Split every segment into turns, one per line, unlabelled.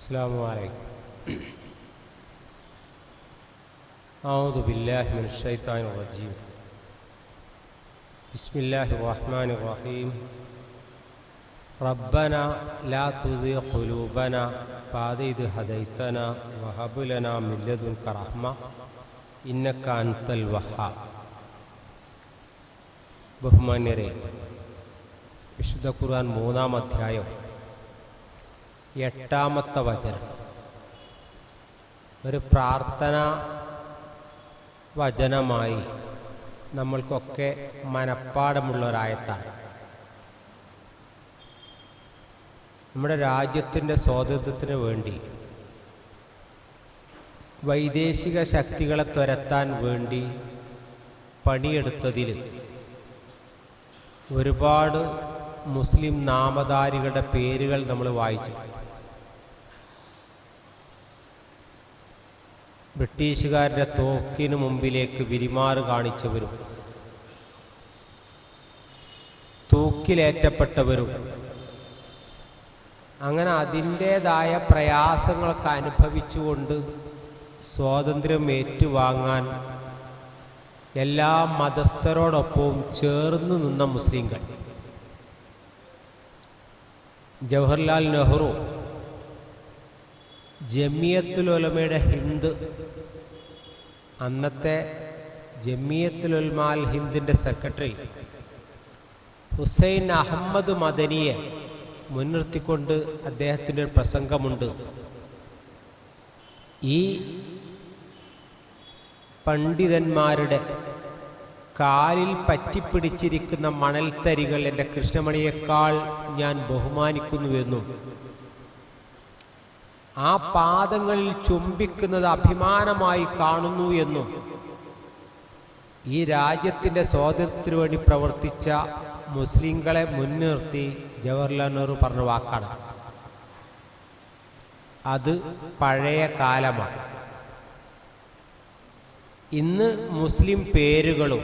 السلام عليكم أعوذ بالله من الشيطان الرجيم بسم الله الرحمن الرحيم ربنا لا تزغ قلوبنا بعد إذ هديتنا وهب لنا من لدنك رحمة إنك أنت الوهاب ബഹുമാന്യരെ വിശുദ്ധ ഖുർആൻ മൂന്നാം അധ്യായം എട്ടാമത്തെ വചനം. ഒരു പ്രാർത്ഥന വചനമായി നമ്മൾക്കൊക്കെ മനപ്പാടമുള്ളൊരായത്താണ് നമ്മുടെ രാജ്യത്തിന്റെ സ്വാതന്ത്ര്യത്തിന് വേണ്ടി വൈദേശിക ശക്തികളെ തുരത്താൻ വേണ്ടി പണിയെടുത്തതിൽ ഒരുപാട് മുസ്ലിം നാമധാരികളുടെ പേരുകൾ നമ്മൾ വായിച്ചു ബ്രിട്ടീഷുകാരുടെ തോക്കിനു മുമ്പിലേക്ക് വിരിമാറ് കാണിച്ചവരും തൂക്കിലേറ്റപ്പെട്ടവരും അങ്ങനെ അതിന്റേതായ പ്രയാസങ്ങളൊക്കെ അനുഭവിച്ചുകൊണ്ട് സ്വാതന്ത്ര്യം ഏറ്റുവാങ്ങാൻ എല്ലാ മതസ്ഥരോടൊപ്പവും ചേർന്ന് നിന്ന മുസ്ലിങ്ങൾ ജവഹർലാൽ നെഹ്റു ജമിയത്തുലുലമയുടെ ഹിന്ദ് അന്നത്തെ ജമിയത്തുലുൽമാൽ ഹിന്ദിന്റെ സെക്രട്ടറി ഹുസൈൻ അഹമ്മദ് മദനിയെ മുൻനിർത്തിക്കൊണ്ട് അദ്ദേഹത്തിന്റെ ഒരു പ്രസംഗമുണ്ട്. ഈ പണ്ഡിതന്മാരുടെ കാലിൽ പറ്റിപ്പിടിച്ചിരിക്കുന്ന മണൽത്തരികൾ എന്റെ കൃഷ്ണമണിയേക്കാൾ ഞാൻ ബഹുമാനിക്കുന്നുവെന്നും ആ പാദങ്ങളിൽ ചുംബിക്കുന്നത് അഭിമാനമായി കാണുന്നു എന്നും ഈ രാജ്യത്തിന്റെ സ്വാതന്ത്ര്യത്തിനു വേണ്ടി പ്രവർത്തിച്ച മുസ്ലിങ്ങളെ മുൻനിർത്തി ജവഹർലാൽ നെഹ്റു പറഞ്ഞ വാക്കാണ്. അത് പഴയ കാലമാണ്. ഇന്ന് മുസ്ലിം പേരുകളും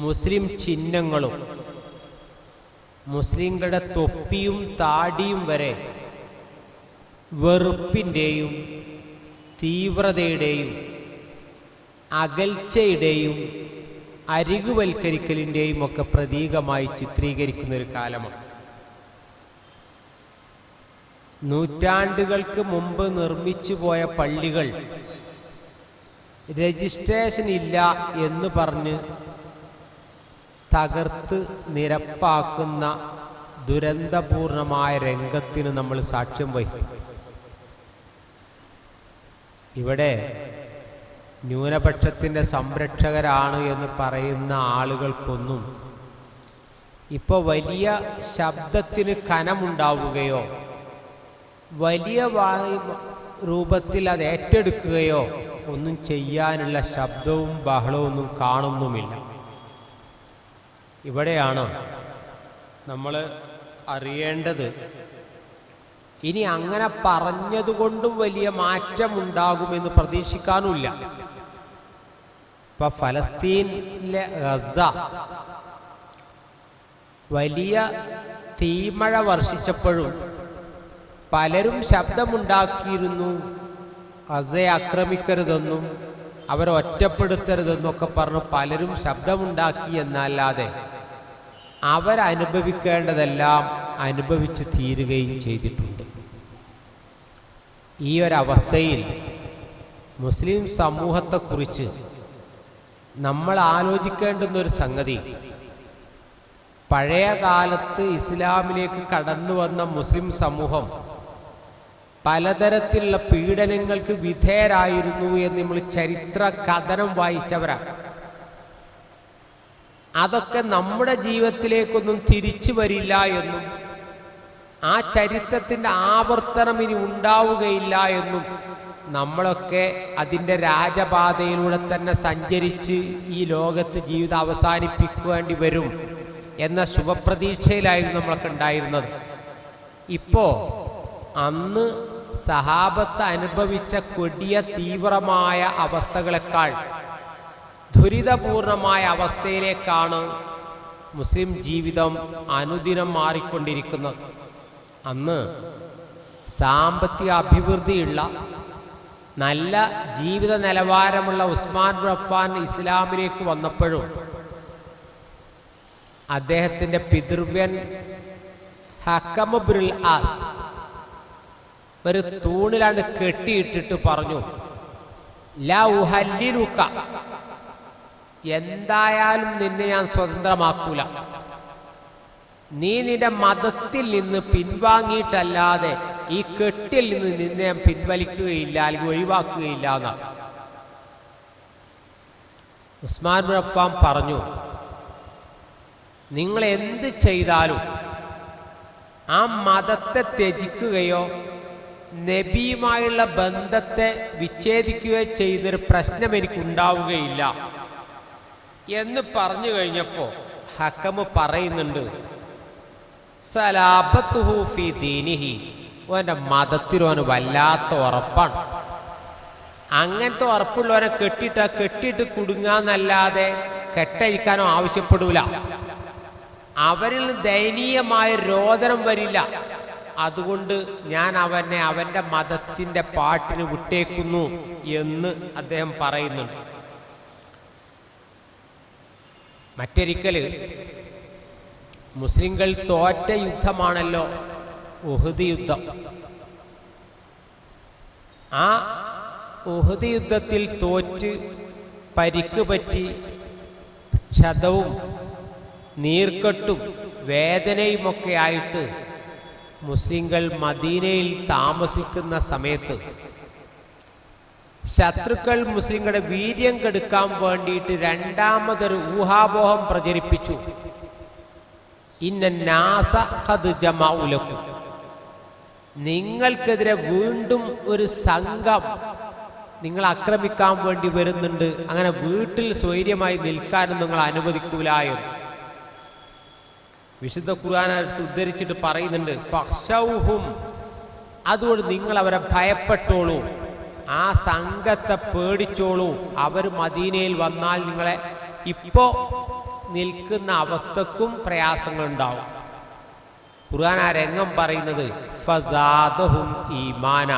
മുസ്ലിം ചിഹ്നങ്ങളും മുസ്ലിങ്ങളുടെ തൊപ്പിയും താടിയും വരെ വെറുപ്പിന്റെയും തീവ്രതയുടെയും അകൽച്ചയുടെയും അരികുവൽക്കരിക്കലിന്റെയും ഒക്കെ പ്രതീകമായി ചിത്രീകരിക്കുന്ന ഒരു കാലമാണ്. നൂറ്റാണ്ടുകൾക്ക് മുമ്പ് നിർമ്മിച്ചു പോയ പള്ളികൾ രജിസ്ട്രേഷൻ ഇല്ല എന്ന് പറഞ്ഞ് തകർത്ത് നിരപ്പാക്കുന്ന ദുരന്തപൂർണമായ രംഗത്തിന് നമ്മൾ സാക്ഷ്യം വഹിക്കും. ഇവിടെ ന്യൂനപക്ഷത്തിന്റെ സംരക്ഷകരാണ് എന്ന് പറയുന്ന ആളുകൾക്കൊന്നും ഇപ്പോൾ വലിയ ശബ്ദത്തിന് കനമുണ്ടാവുകയോ വലിയ രൂപത്തിൽ അത് ഏറ്റെടുക്കുകയോ ഒന്നും ചെയ്യാനുള്ള ശബ്ദവും ബഹളവും ഒന്നും കാണുന്നുമില്ല. ഇവിടെയാണ് നമ്മൾ അറിയേണ്ടത് ഇനി അങ്ങനെ പറഞ്ഞതുകൊണ്ടും വലിയ മാറ്റമുണ്ടാകുമെന്ന് പ്രതീക്ഷിക്കാനുമില്ല. ഇപ്പൊ ഫലസ്തീനിലെ ഗസ വലിയ തീമഴ വർഷിച്ചപ്പോഴും പലരും ശബ്ദമുണ്ടാക്കിയിരുന്നു ഗസയെ ആക്രമിക്കരുതെന്നും അവരെ ഒറ്റപ്പെടുത്തരുതെന്നും ഒക്കെ പറഞ്ഞ് പലരും ശബ്ദമുണ്ടാക്കി എന്നല്ലാതെ അവരനുഭവിക്കേണ്ടതെല്ലാം അനുഭവിച്ച് തീരുകയും ചെയ്തിട്ടുണ്ട്. ഈ ഒരവസ്ഥയിൽ മുസ്ലിം സമൂഹത്തെക്കുറിച്ച് നമ്മൾ ആലോചിക്കേണ്ടുന്ന ഒരു സംഗതി. പഴയ കാലത്ത് ഇസ്ലാമിലേക്ക് കടന്നു വന്ന മുസ്ലിം സമൂഹം പലതരത്തിലുള്ള പീഡനങ്ങൾക്ക് വിധേയരായിരുന്നു എന്ന് നമ്മൾ ചരിത്ര കഥനം വായിച്ചവരാണ്. അതൊക്കെ നമ്മുടെ ജീവിതത്തിലേക്കൊന്നും തിരിച്ചു വരില്ല എന്നും ആ ചരിത്രത്തിന്റെ ആവർത്തനം ഇനി ഉണ്ടാവുകയില്ല എന്നും നമ്മളൊക്കെ അതിന്റെ രാജപാതയിലൂടെ തന്നെ സഞ്ചരിച്ച് ഈ ലോകത്ത് ജീവിതം അവസാനിപ്പിക്കേണ്ടി വരും എന്ന ശുഭപ്രതീക്ഷയിലായിരുന്നു നമ്മളൊക്കെ ഉണ്ടായിരുന്നത്. ഇപ്പോൾ അന്ന് സഹാബത്ത് അനുഭവിച്ച കൊടിയ തീവ്രമായ അവസ്ഥകളെക്കാൾ ദുരിതപൂർണമായ അവസ്ഥയിലേക്കാണ് മുസ്ലിം ജീവിതം അനുദിനം മാറിക്കൊണ്ടിരിക്കുന്നത്. അന്ന് സാമ്പത്തിക അഭിവൃദ്ധിയുള്ള നല്ല ജീവിത നിലവാരമുള്ള ഉസ്മാൻ റഫാൻ ഇസ്ലാമിലേക്ക് വന്നപ്പോഴും അദ്ദേഹത്തിന്റെ പിതൃവ്യൻ ഹക്കമുബുൽ ആസ് ഒരു തൂണിലാണ്ട് കെട്ടിയിട്ടിട്ട് പറഞ്ഞു ല എന്തായാലും നിന്നെ ഞാൻ സ്വതന്ത്രമാക്കൂല. നീ നിന്റെ മതത്തിൽ നിന്ന് പിൻവാങ്ങിയിട്ടല്ലാതെ ഈ കെട്ടിൽ നിന്ന് നിന്നെ പിൻവലിക്കുകയില്ല അല്ലെങ്കിൽ ഒഴിവാക്കുകയില്ല എന്നാണ് ഉസ്മാൻ റഫാം പറഞ്ഞു നിങ്ങൾ എന്ത് ചെയ്താലും ആ മതത്തെ ത്യജിക്കുകയോ നബിയുമായുള്ള ബന്ധത്തെ വിച്ഛേദിക്കുകയോ ചെയ്യുന്നൊരു പ്രശ്നം എനിക്കുണ്ടാവുകയില്ല. എന്ന് പറഞ്ഞു കഴിഞ്ഞപ്പോൾ ഹക്കമ് പറയുന്നുണ്ട് സലാബത്തുഹു ഫി ദീനിഹി. മതത്തിലോന് വല്ലാത്ത ഉറപ്പാണ്. അങ്ങനത്തെ ഉറപ്പുള്ളവനെ കെട്ടിട്ട് കെട്ടിയിട്ട് കുടുങ്ങാന്നല്ലാതെ കെട്ടഴിക്കാനോ ആവശ്യപ്പെടൂല. അവരിൽ ദയനീയമായ രോദനം വരില്ല. അതുകൊണ്ട് ഞാൻ അവനെ അവന്റെ മതത്തിന്റെ പാട്ടിന് വിട്ടേക്കുന്നു എന്ന് അദ്ദേഹം പറയുന്നുണ്ട്. മറ്റൊരിക്കൽ മുസ്ലിങ്ങൾ തോറ്റ യുദ്ധമാണല്ലോ ഉഹുദ് യുദ്ധം. ആ ഉഹുദ് യുദ്ധത്തിൽ തോറ്റ് പരിക്കുപറ്റി ക്ഷതവും നീർക്കെട്ടും വേദനയുമൊക്കെ ആയിട്ട് മുസ്ലിങ്ങൾ മദീനയിൽ താമസിക്കുന്ന സമയത്ത് ശത്രുക്കൾ മുസ്ലിങ്ങളുടെ വീര്യം കെടുക്കാൻ വേണ്ടിയിട്ട് രണ്ടാമതൊരു ഊഹാപോഹം പ്രചരിപ്പിച്ചു. നിങ്ങൾക്കെതിരെ വീണ്ടും ഒരു സംഘം നിങ്ങൾ ആക്രമിക്കാൻ വേണ്ടി വരുന്നുണ്ട്. അങ്ങനെ വീട്ടിൽ സ്വൈര്യമായി നിൽക്കാനും നിങ്ങൾ അനുവദിക്കൂല എന്ന്. വിശുദ്ധ ഖുർആാനടുത്ത് ഉദ്ധരിച്ചിട്ട് പറയുന്നുണ്ട് അതുകൊണ്ട് നിങ്ങൾ അവരെ ഭയപ്പെട്ടോളൂ. ആ സംഘത്തെ പേടിച്ചോളൂ. അവർ മദീനയിൽ വന്നാൽ നിങ്ങളെ ഇപ്പോ നിൽക്കുന്ന അവസ്ഥക്കും പ്രയാസങ്ങളുണ്ടാവും. ഖുർആൻ ആ രംഗം പറയുന്നത് ഫസാദഹും ഈമാന.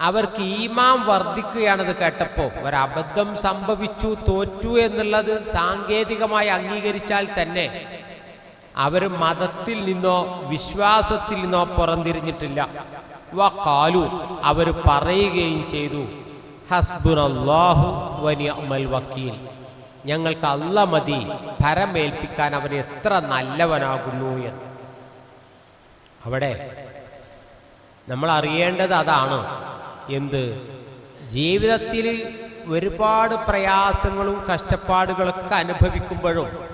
അവർക്ക് ഈമാൻ വർദ്ധിക്കുകയാണത് കേട്ടപ്പോൾ ഒരബദ്ധം സംഭവിച്ചു തോറ്റു എന്നുള്ളത് സാങ്കേതികമായി അംഗീകരിച്ചാൽ തന്നെ അവർ മതത്തിൽ നിന്നോ വിശ്വാസത്തിൽ നിന്നോ പുറംതിരിഞ്ഞിട്ടില്ല വ അവർ പറയുകയും ചെയ്തു ഹസ്ബുനല്ലാഹു വനിഅമൽ വക്കീൽ. ഞങ്ങൾക്ക് അല്ല മതി. ഭരമേൽപ്പിക്കാൻ അവൻ എത്ര നല്ലവനാകുന്നു എന്ന്. അവിടെ നമ്മൾ അറിയേണ്ടത് അതാണ്. എന്ത്? ജീവിതത്തിൽ ഒരുപാട് പ്രയാസങ്ങളും കഷ്ടപ്പാടുകളൊക്കെ അനുഭവിക്കുമ്പോഴും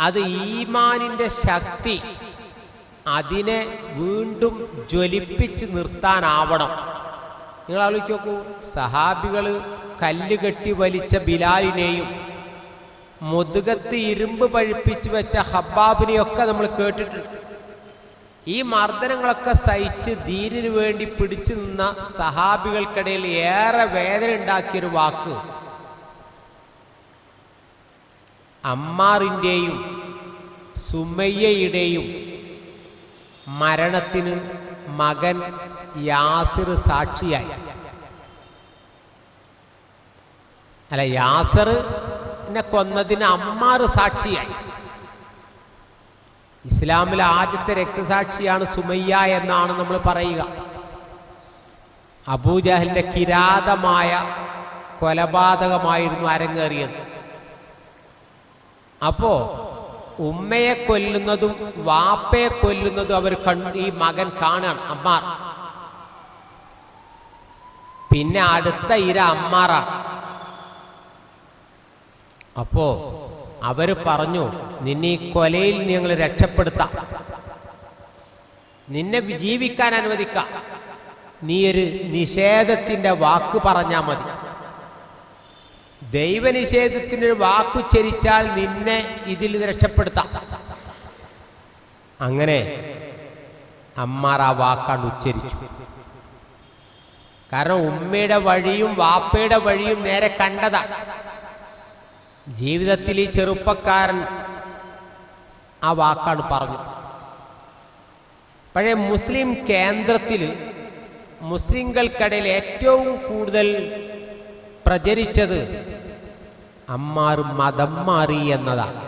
അത് ഈമാനിന്റെ ശക്തി അതിനെ വീണ്ടും ജ്വലിപ്പിച്ച് നിർത്താനാവണം. നിങ്ങൾ ആലോചിച്ച് നോക്കൂ. സഹാബികൾ കല്ല് കെട്ടി വലിച്ച ബിലാലിനെയും മുതുകത്ത് ഇരുമ്പ് പഴിപ്പിച്ച് വെച്ച ഹബ്ബാബിനെയൊക്കെ നമ്മൾ കേട്ടിട്ടുണ്ട്. ഈ മർദ്ദനങ്ങളൊക്കെ സഹിച്ച് ധീരന് വേണ്ടി പിടിച്ചു നിന്ന സഹാബികൾക്കിടയിൽ ഏറെ വേദന ഉണ്ടാക്കിയൊരു വാക്ക്. അമ്മാറിന്റെയും സുമയ്യയുടെയും മരണത്തിന് മകൻ യാസിർ സാക്ഷിയായി. അല്ല യാസറിനെ കൊന്നതിന് അമ്മാർ സാക്ഷിയായി. ഇസ്ലാമിലെ ആദ്യത്തെ രക്തസാക്ഷിയാണ് സുമയ്യ എന്നാണ് നമ്മൾ പറയുക. അബൂജഹലിന്റെ കിരാതമായ കൊലപാതകമായിരുന്നു അരങ്ങേറിയത്. അപ്പോ ഉമ്മയെ കൊല്ലുന്നതും വാപ്പയെ കൊല്ലുന്നതും അവർ ഈ മകൻ കാണാൻ അമ്മാർ. പിന്നെ അടുത്ത ഇര അമ്മാറാണ്. അപ്പോ അവർ പറഞ്ഞു നിന്നെ ഈ കൊലയിൽ ഞങ്ങൾ രക്ഷപ്പെടുത്താം. നിന്നെ ജീവിക്കാൻ അനുവദിക്കാം. നീ ഒരു നിഷേധത്തിന്റെ വാക്ക് പറഞ്ഞാൽ മതി. ദൈവനിഷേധത്തിന് ഒരു വാക്കുച്ചരിച്ചാൽ നിന്നെ ഇതിൽ രക്ഷപ്പെടുത്താം. അങ്ങനെ അമ്മാർ ആ വാക്കാണ് ഉച്ചരിച്ചു. കാരണം ഉമ്മയുടെ വഴിയും വാപ്പയുടെ വഴിയും നേരെ കണ്ടതാ. ജീവിതത്തിൽ ഈ ചെറുപ്പക്കാരൻ ആ വാക്കാണ് പറഞ്ഞു. പഴയ മുസ്ലിം കേന്ദ്രത്തിൽ മുസ്ലിങ്ങൾക്കിടയിൽ ഏറ്റവും കൂടുതൽ പ്രചരിച്ചത് അമ്മാർ മതം മാറി എന്നതാണ്.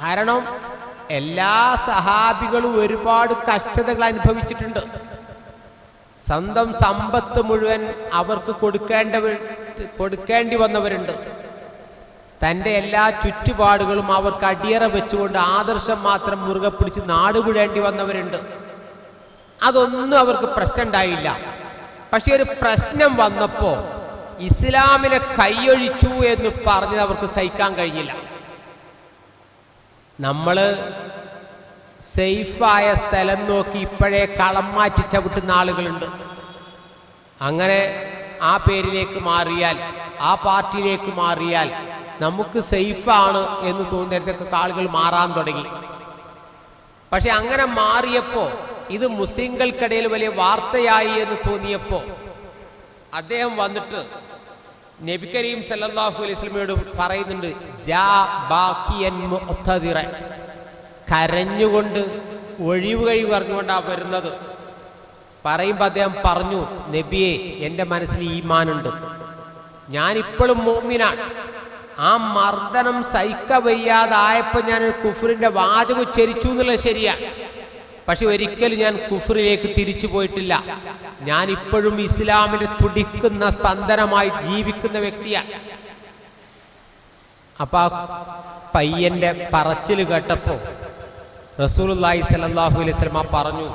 കാരണം എല്ലാ സഹാബികളും ഒരുപാട് കഷ്ടതകൾ അനുഭവിച്ചിട്ടുണ്ട്. സ്വന്തം സമ്പത്ത് മുഴുവൻ അവർക്ക് കൊടുക്കേണ്ടവർ കൊടുക്കേണ്ടി വന്നവരുണ്ട്. തന്റെ എല്ലാ ചുറ്റുപാടുകളും അവർക്ക് അടിയറ വെച്ചുകൊണ്ട് ആദർശം മാത്രം മുറുകെ പിടിച്ച് നാടുവിടേണ്ടി വന്നവരുണ്ട്. അതൊന്നും അവർക്ക് പ്രശ്നം പക്ഷേ പക്ഷെ ഒരു പ്രശ്നം വന്നപ്പോൾ ഇസ്ലാമിനെ കൈയൊഴിച്ചു എന്ന് പറഞ്ഞത് അവർക്ക് സഹിക്കാൻ കഴിഞ്ഞില്ല. നമ്മൾ സേഫായ സ്ഥലം നോക്കി ഇപ്പോഴേ കളം മാറ്റി ചവിട്ടുന്ന ആളുകളുണ്ട്. അങ്ങനെ ആ പേരിലേക്ക് മാറിയാൽ ആ പാർട്ടിയിലേക്ക് മാറിയാൽ നമുക്ക് സേഫാണ് എന്ന് തോന്നിയിടത്തൊക്കെ ആളുകൾ മാറാൻ തുടങ്ങി. പക്ഷെ അങ്ങനെ മാറിയപ്പോൾ ഇത് മുസ്ലിങ്ങൾക്കിടയിൽ വലിയ വാർത്തയായി എന്ന് തോന്നിയപ്പോൾ അദ്ദേഹം വന്നിട്ട് നബി കരീം സല്ലല്ലാഹു അലൈഹി വസല്ലമയോട് പറയുന്നുണ്ട് ജാ ബാക്കിയൻ കരഞ്ഞുകൊണ്ട് ഒഴിവ് കഴിവ് പറഞ്ഞുകൊണ്ടാണ് വരുന്നത്. പറയുമ്പോൾ അദ്ദേഹം പറഞ്ഞു നബിയെ എന്റെ മനസ്സിൽ ഈമാനുണ്ട്. ഞാനിപ്പോഴും മോമിനാണ് ആ മർദ്ദനം സഹിക്ക വയ്യാതായപ്പോൾ ഞാൻ കുഫറിന്റെ വാചകം ഉച്ചരിച്ചു എന്നുള്ളത് ശരിയാണ് പക്ഷെ ഒരിക്കലും ഞാൻ കുഫറിലേക്ക് തിരിച്ചു പോയിട്ടില്ല. ഞാൻ ഇപ്പോഴും ഇസ്ലാമിന് തുടിക്കുന്ന സ്പന്ദനമായി ജീവിക്കുന്ന വ്യക്തിയാണ് അപ്പൊ ആ പയ്യന്റെ പറച്ചിൽ കേട്ടപ്പോ റസൂലുള്ളാഹി സ്വല്ലല്ലാഹു അലൈഹി സ്വലമ പറഞ്ഞു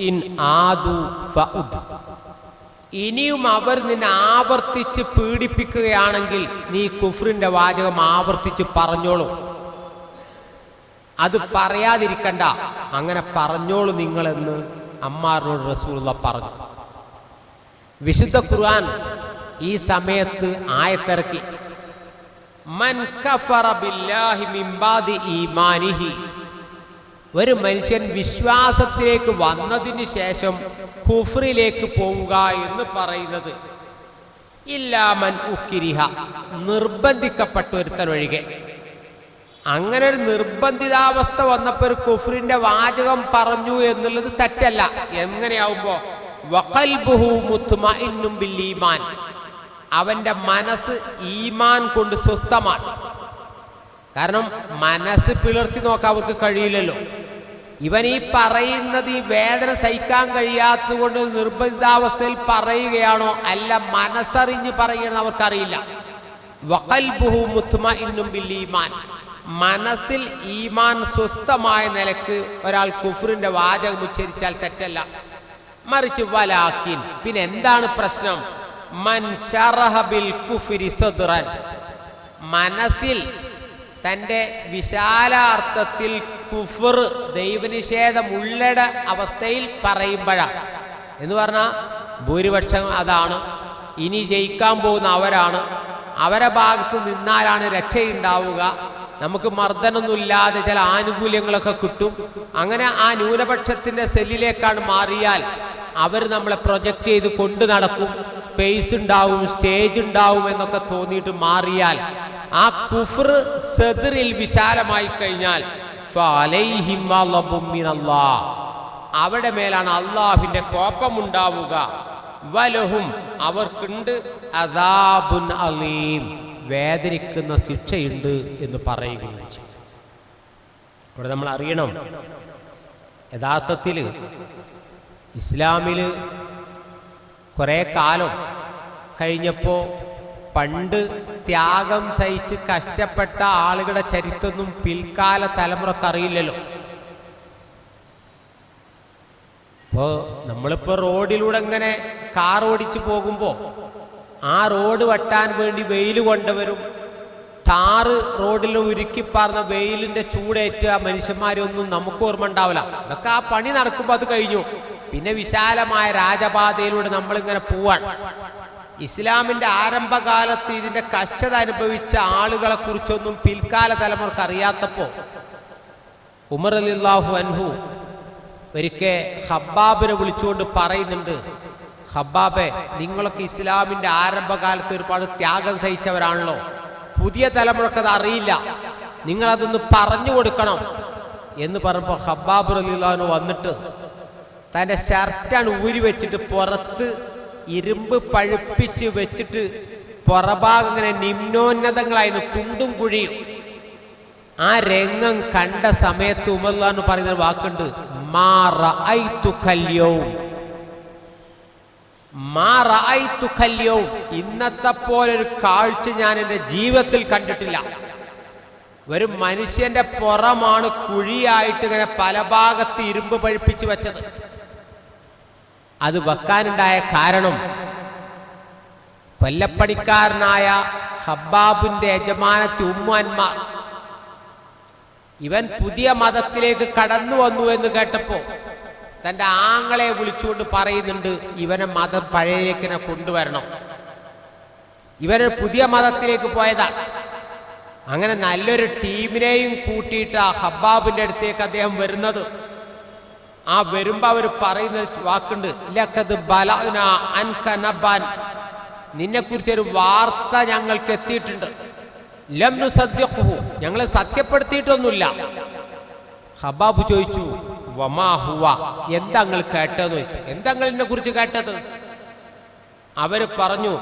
ഇൻ ആദു ഫഉദ്. ഇനിയും അവർ നിന്നെ ആവർത്തിച്ച് പീഡിപ്പിക്കുകയാണെങ്കിൽ നീ കുഫറിന്റെ വാചകം ആവർത്തിച്ച് പറഞ്ഞോളൂ. അത് പറയാതിരിക്കണ്ട. അങ്ങനെ പറഞ്ഞോളൂ നിങ്ങളെന്ന് അമ്മാറിനോട് റസൂലുള്ള പറഞ്ഞു. വിശുദ്ധ ഖുർആൻ ഈ സമയത്ത് ആയത്തിറക്കി. മൻ കഫറ ബില്ലാഹി മിൻബാദി ഈമാനിഹി. ഒരു മനുഷ്യൻ വിശ്വാസത്തിലേക്ക് വന്നതിന് ശേഷം ഖുഫറിലേക്ക് പോവുക എന്ന് പറയുന്നത്. ഇല്ലാമൻ ഉക്കിരിഹ നിർബന്ധിക്കപ്പെട്ട ഒരുത്തൻ ഒഴികെ. അങ്ങനെ ഒരു നിർബന്ധിതാവസ്ഥ വന്നപ്പോൾ ഒരു കുഫറിന്റെ വാചകം പറഞ്ഞു എന്നുള്ളത് തെറ്റല്ല. എങ്ങനെയാവുമ്പോ? ഈമാൻ. അവന്റെ മനസ്സ് ഈമാൻ കൊണ്ട് സ്വസ്ഥമാണ്. കാരണം മനസ്സ് പിളർത്തി നോക്കാൻ അവർക്ക് കഴിയില്ലല്ലോ. ഇവൻ ഈ പറയുന്നത് ഈ വേദന സഹിക്കാൻ കഴിയാത്തത് കൊണ്ട് നിർബന്ധിതാവസ്ഥയിൽ പറയുകയാണോ അല്ല മനസ്സറിഞ്ഞ് പറയണം അവർക്കറിയില്ല. വഖൽബുഹു മുത്തുമ ഇന്നും ബില്ലീമാൻ മനസ്സിൽ ഈമാൻ സ്വസ്ഥമായ നിലയ്ക്ക് ഒരാൾ കുഫറിന്റെ വാചകം ഉച്ചരിച്ചാൽ തെറ്റല്ല. മറിച്ച് വലാക്കിൻ. പിന്നെ എന്താണ് പ്രശ്നം? മൻ ബിൽ കുഫ്രി സദ്റൻ മനസ്സിൽ തന്റെ വിശാലാർത്ഥത്തിൽ കുഫർ ദൈവനിഷേധം ഉള്ളട അവസ്ഥയിൽ പറയുമ്പോഴാണ് എന്ന് പറഞ്ഞാൽ ഭൂരിപക്ഷം അതാണ്. ഇനി ജയിക്കാൻ പോകുന്ന അവരാണ്. അവരെ ഭാഗത്ത് നിന്നാലാണ് രക്ഷയുണ്ടാവുക. നമുക്ക് മർദ്ദനമൊന്നുമില്ലാതെ ചില ആനുകൂല്യങ്ങളൊക്കെ കിട്ടും. അങ്ങനെ ആ ന്യൂനപക്ഷത്തിന്റെ സെല്ലിലേക്കാണ് മാറിയാൽ അവർ നമ്മളെ പ്രൊജക്റ്റ് ചെയ്ത് കൊണ്ടു നടക്കും. സ്പേസ് ഉണ്ടാവും സ്റ്റേജ് ഉണ്ടാവും എന്നൊക്കെ തോന്നിയിട്ട് മാറിയാൽ ആ കുഫർ സെതിറിൽ വിശാലമായി കഴിഞ്ഞാൽ. അവിടെ മേലാണ് അള്ളാഹുവിന്റെ കോപ്പമുണ്ടാവുക വലഹും അവർക്കുണ്ട് അദാബുൻ അലീം. വേദനിക്കുന്ന ശിക്ഷയുണ്ട് എന്ന് പറയുകയും ചെയ്തു ഇവിടെ നമ്മൾ അറിയണം. യഥാർത്ഥത്തിൽ ഇസ്ലാമിൽ കുറേ കാലം കഴിഞ്ഞപ്പോൾ പണ്ട് ത്യാഗം സഹിച്ച് കഷ്ടപ്പെട്ട ആളുകളുടെ ചരിത്രമൊന്നും പിൽക്കാല തലമുറയ്ക്ക് അറിയില്ലല്ലോ ഇപ്പോൾ നമ്മളിപ്പോൾ റോഡിലൂടെ ഇങ്ങനെ കാർ ഓടിച്ച് പോകുമ്പോൾ ആ റോഡ് വട്ടാൻ വേണ്ടി വെയിൽ കൊണ്ടവരും ടാറ് റോഡിൽ ഉരുക്കിപ്പാർന്ന വെയിലിന്റെ ചൂടേറ്റ് ആ മനുഷ്യന്മാരൊന്നും നമുക്ക് ഓർമ്മ ഉണ്ടാവില്ല. അതൊക്കെ ആ പണി നടക്കുമ്പോൾ അത് കഴിഞ്ഞു. പിന്നെ വിശാലമായ രാജപാതയിലൂടെ നമ്മളിങ്ങനെ പോവാൻ ഇസ്ലാമിന്റെ ആരംഭകാലത്ത് ഇതിന്റെ കഷ്ടത അനുഭവിച്ച ആളുകളെ കുറിച്ചൊന്നും പിൽക്കാല തലമുറയ്ക്ക് അറിയാത്തപ്പോൾ ഉമർ അലില്ലാഹു അൻഹു ഒരിക്കൽ ഹബ്ബാബിനെ വിളിച്ചുകൊണ്ട് പറയുന്നുണ്ട് ഹബ്ബാബെ നിങ്ങളൊക്കെ ഇസ്ലാമിന്റെ ആരംഭകാലത്ത് ഒരുപാട് ത്യാഗം സഹിച്ചവരാണല്ലോ. പുതിയ തലമുറക്കത് അറിയില്ല. നിങ്ങളതൊന്ന് പറഞ്ഞു കൊടുക്കണം. എന്ന് പറഞ്ഞപ്പോൾ ഹബ്ബാബ് റലിള്ളാഹു വന്നിട്ട് തന്റെ ഷർട്ടാണ് ഊരി വെച്ചിട്ട് പുറത്ത് ഇരുമ്പ് പഴുപ്പിച്ച് വെച്ചിട്ട് പുറഭാഗം ഇങ്ങനെ നിമ്നോന്നതങ്ങളായിരുന്നു കുണ്ടും കുഴിയും. ആ രംഗം കണ്ട സമയത്ത് ഉമർലാന്ന് പറയുന്ന ഒരു വാക്കുണ്ട് ഇന്നത്തെ പോലൊരു കാഴ്ച ഞാൻ എന്റെ ജീവിതത്തിൽ കണ്ടിട്ടില്ല. ഒരു മനുഷ്യന്റെ പുറമാണ് കുഴിയായിട്ട് ഇങ്ങനെ പല ഭാഗത്ത് ഇരുമ്പ് പഴിപ്പിച്ച് വെച്ചത്. അത് വെക്കാനുണ്ടായ കാരണം കൊല്ലപ്പണിക്കാരനായ ഹബ്ബാബിന്റെ യജമാനത്തി ഉമ്മാന്മാർ ഇവൻ പുതിയ മതത്തിലേക്ക് കടന്നു വന്നു എന്ന് കേട്ടപ്പോ തന്റെ ആങ്ങളെ വിളിച്ചുകൊണ്ട് പറയുന്നുണ്ട് ഇവനെ മതം പഴയക്കിനെ കൊണ്ടുവരണം. ഇവന് പുതിയ മതത്തിലേക്ക് പോയതാണ് അങ്ങനെ നല്ലൊരു ടീമിനെയും കൂട്ടിയിട്ട് ആ ഹബ്ബാബിന്റെ അടുത്തേക്ക് അദ്ദേഹം വരുന്നത്. ആ വരുമ്പോ അവർ പറയുന്ന വാക്കുണ്ട്. നിന്നെ കുറിച്ച് ഒരു വാർത്ത ഞങ്ങൾക്ക് എത്തിയിട്ടുണ്ട്. ലംനു സദ്യഹു ഞങ്ങളെ സത്യപ്പെടുത്തിയിട്ടൊന്നുമില്ല. ഹബാബ് ചോദിച്ചു വമാഹുവ എന്താ നിങ്ങൾ കേട്ടതെന്ന് ചോദിച്ചു. എന്താ നിങ്ങൾ എന്നെ കുറിച്ച് കേട്ടത്? അവർ പറഞ്ഞു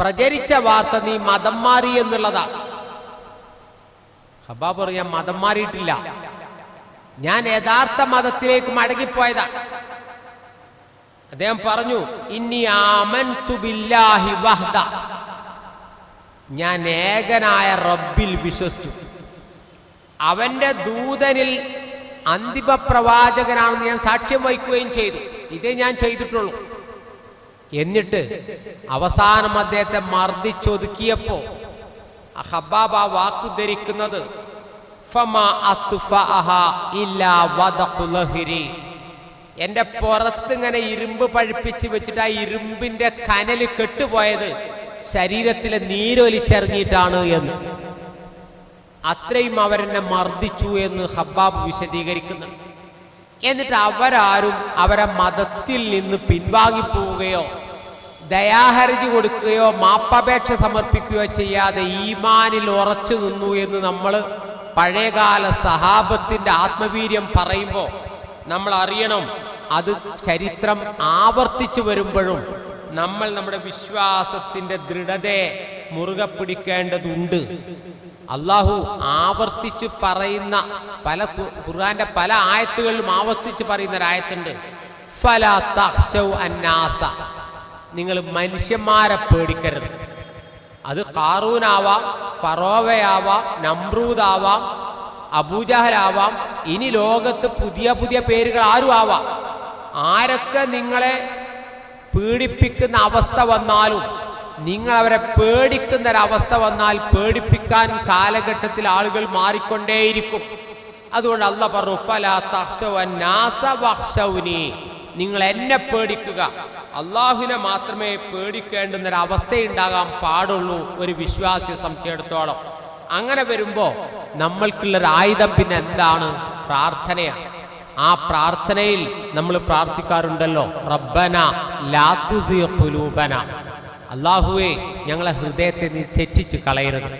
പ്രചരിച്ച വാർത്ത നീ മതം മാറി എന്നുള്ളതാണ്. ഹബാബ് പറയാ മതം മാറിയിട്ടില്ല. ഞാൻ യഥാർത്ഥ മതത്തിലേക്ക് മടങ്ങിപ്പോയതാണ് അദ്ദേഹം പറഞ്ഞു ആമൻതു ബില്ലാഹി വഹ്ദ. ഞാൻ ഏകനായ റബ്ബിൽ വിശ്വസിച്ചു. അവന്റെ ദൂതനിൽ അന്തിമ പ്രവാചകനാണെന്ന് ഞാൻ സാക്ഷ്യം വഹിക്കുകയും ചെയ്തു. ഇതേ ഞാൻ ചെയ്തിട്ടുള്ളൂ. എന്നിട്ട് അവസാനം അദ്ദേഹത്തെ മർദ്ദിച്ചൊതുക്കിയപ്പോ ആ ഹബ്ബാബ് ആ വാക്കുദ്ധരിക്കുന്നത്. എന്റെ പുറത്ത് ഇങ്ങനെ ഇരുമ്പ് പഴിപ്പിച്ച് വെച്ചിട്ട് ആ ഇരുമ്പിന്റെ കനൽ കെട്ടുപോയത് ശരീരത്തിലെ നീരൊലിച്ചെറിഞ്ഞിട്ടാണ് എന്ന് അത്രയും അവരെന്നെ മർദ്ദിച്ചു എന്ന് ഹബ്ബാബ് വിശദീകരിക്കുന്നു എന്നിട്ട് അവരാരും അവരെ മതത്തിൽ നിന്ന് പിൻവാങ്ങിപ്പോവുകയോ ദയാഹർജി കൊടുക്കുകയോ മാപ്പപേക്ഷ സമർപ്പിക്കുകയോ ചെയ്യാതെ ഈമാനിൽ ഉറച്ചു നിന്നു എന്ന് നമ്മൾ പഴയകാല സഹാബത്തിന്റെ ആത്മവീര്യം പറയുമ്പോൾ നമ്മൾ അറിയണം അത് ചരിത്രം ആവർത്തിച്ചു വരുമ്പോഴും നമ്മൾ നമ്മുടെ വിശ്വാസത്തിന്റെ ദൃഢതയെ മുറുകെ പിടിക്കേണ്ടതുണ്ട്. അള്ളാഹു ആവർത്തിച്ച് പറയുന്ന പല ഖുർആാന്റെ പല ആയത്തുകളിലും ആവർത്തിച്ച് പറയുന്ന ഒരായത്തുണ്ട്. ഫലാ തഹ്ശൗ അന്നാസ. നിങ്ങൾ മനുഷ്യന്മാരെ പേടിക്കരുത്. അത് കാറൂനാവാം ഫറോവയാവാം നമ്രൂദാവാം അബൂജഹലാവാം ഇനി ലോകത്ത് പുതിയ പുതിയ പേരുകൾ ആരും ആവാം. ആരൊക്കെ നിങ്ങളെ പീഡിപ്പിക്കുന്ന അവസ്ഥ വന്നാലും നിങ്ങൾ അവരെ പേടിക്കുന്ന ഒരവസ്ഥ വന്നാൽ പേടിപ്പിക്കാൻ കാലഘട്ടത്തിൽ ആളുകൾ മാറിക്കൊണ്ടേയിരിക്കും. അതുകൊണ്ട് അല്ല പറഞ്ഞു നിങ്ങൾ എന്നെ പേടിക്കുക. അള്ളാഹുവിനെ മാത്രമേ പേടിക്കേണ്ടുന്ന ഒരു പാടുള്ളൂ ഒരു വിശ്വാസിയെ സംശയിച്ചിടത്തോളം അങ്ങനെ വരുമ്പോ നമ്മൾക്കുള്ളൊരു ആയുധം പിന്നെ എന്താണ്? പ്രാർത്ഥനയാണ്. ആ പ്രാർത്ഥനയിൽ നമ്മൾ പ്രാർത്ഥിക്കാറുണ്ടല്ലോ റബ്ബന ലാത്തുസിയ കുലൂബന അള്ളാഹുവെ ഞങ്ങളെ ഹൃദയത്തെ നീ തെറ്റിച്ച് കളയരുത്.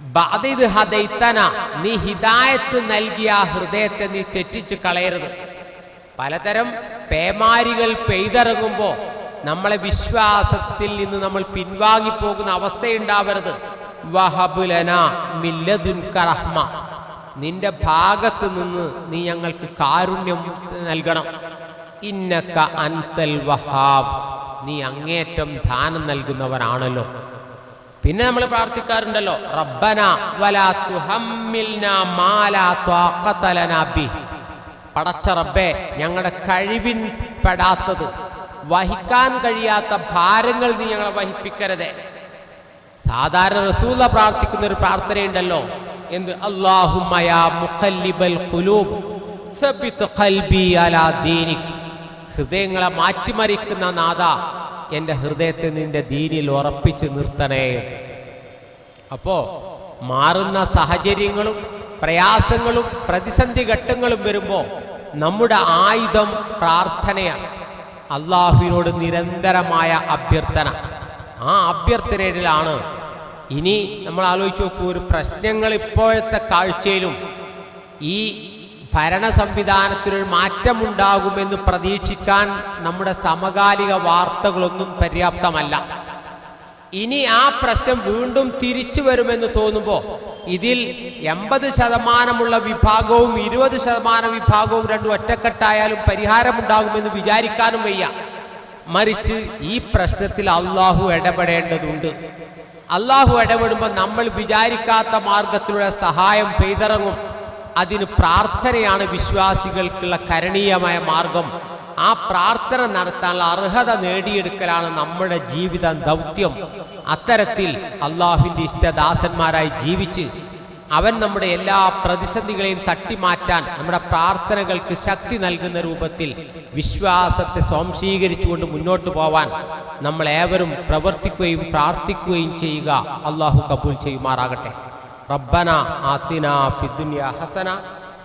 ബഅദിദ് ഹദൈത്തന നീ ഹിദായത്ത് നൽകിയ ആ ഹൃദയത്തെ നീ തെറ്റിച്ച് കളയരുത്. പലതരം പേമാരികൾ പെയ്തിറങ്ങുമ്പോൾ നമ്മളെ വിശ്വാസത്തിൽ നിന്ന് നമ്മൾ പിൻവാങ്ങിപ്പോകുന്ന അവസ്ഥയുണ്ടാവരുത്. വഹബുലന മില്ലദുൻക റഹ്മ നിന്റെ ഭാഗത്ത് നിന്ന് നീ ഞങ്ങൾക്ക് കാരുണ്യം നൽകണം. ഇന്നക്ക അൻതൽ വഹാബ്. നീ അങ്ങേറ്റം ദാനം നൽകുന്നവനാണല്ലോ. പിന്നെ നമ്മൾ പ്രാർത്ഥിക്കാറുണ്ടല്ലോ റബ്ബന വലാ തുഹമ്മിൽനാ മാലാ ത്വാഖത ബിഹി. പടച്ച റബ്ബേ ഞങ്ങളുടെ കഴിവിൻ പെടാത്തത്. വഹിക്കാൻ കഴിയാത്ത ഭാരങ്ങൾ നീ ഞങ്ങളെ വഹിപ്പിക്കരുതേ. സാധാരണ റസൂല പ്രാർത്ഥിക്കുന്ന ഒരു പ്രാർത്ഥനയുണ്ടല്ലോ. എന്ത്? ഹൃദയങ്ങളെ മാറ്റിമറിക്കുന്ന നാഥ എന്റെ ഹൃദയത്തെ നിന്റെ ദീനിൽ ഉറപ്പിച്ച് നിർത്തണേ അപ്പോ മാറുന്ന സാഹചര്യങ്ങളും പ്രയാസങ്ങളും പ്രതിസന്ധി ഘട്ടങ്ങളും വരുമ്പോൾ നമ്മുടെ ആയുധം പ്രാർത്ഥനയാണ്. അള്ളാഹുവിനോട് നിരന്തരമായ അഭ്യർത്ഥന. ആ അഭ്യർത്ഥനയിലാണ് ഇനി നമ്മൾ ആലോചിച്ച് നോക്കൂ ഒരു പ്രശ്നങ്ങൾ ഇപ്പോഴത്തെ കാഴ്ചയിലും ഈ ഭരണ സംവിധാനത്തിനൊരു മാറ്റമുണ്ടാകുമെന്ന് പ്രതീക്ഷിക്കാൻ നമ്മുടെ സമകാലിക വാർത്തകളൊന്നും പര്യാപ്തമല്ല. ഇനി ആ പ്രശ്നം വീണ്ടും തിരിച്ചു വരുമെന്ന് തോന്നുമ്പോൾ ഇതിൽ എൺപത് ശതമാനമുള്ള വിഭാഗവും ഇരുപത് ശതമാനം വിഭാഗവും രണ്ടും ഒറ്റക്കെട്ടായാലും പരിഹാരമുണ്ടാകുമെന്ന് വിചാരിക്കാനും വയ്യ. മറിച്ച് ഈ പ്രശ്നത്തിൽ അള്ളാഹു ഇടപെടേണ്ടതുണ്ട്. അള്ളാഹു ഇടപെടുമ്പോൾ നമ്മൾ വിചാരിക്കാത്ത മാർഗത്തിലൂടെ സഹായം പെയ്തിറങ്ങും. അതിന് പ്രാർത്ഥനയാണ് വിശ്വാസികൾക്കുള്ള കരണീയമായ മാർഗം. ആ പ്രാർത്ഥന നടത്താനുള്ള അർഹത നേടിയെടുക്കലാണ് നമ്മുടെ ജീവിത ദൗത്യം. അത്തരത്തിൽ അള്ളാഹുവിന്റെ ഇഷ്ടദാസന്മാരായി ജീവിച്ച് അവൻ നമ്മുടെ എല്ലാ പ്രതിസന്ധികളെയും തട്ടിമാറ്റാൻ നമ്മുടെ പ്രാർത്ഥനകൾക്ക് ശക്തി നൽകുന്ന രൂപത്തിൽ വിശ്വാസത്തെ സ്വാംശീകരിച്ചുകൊണ്ട് മുന്നോട്ട് പോവാൻ നമ്മൾ ഏവരും പ്രവർത്തിക്കുകയും പ്രാർത്ഥിക്കുകയും ചെയ്യുക അള്ളാഹു കബൂൽ ചെയ്യുമാറാകട്ടെ. റബ്ബന ആത്തിന ഫിദുനിയ ഹസന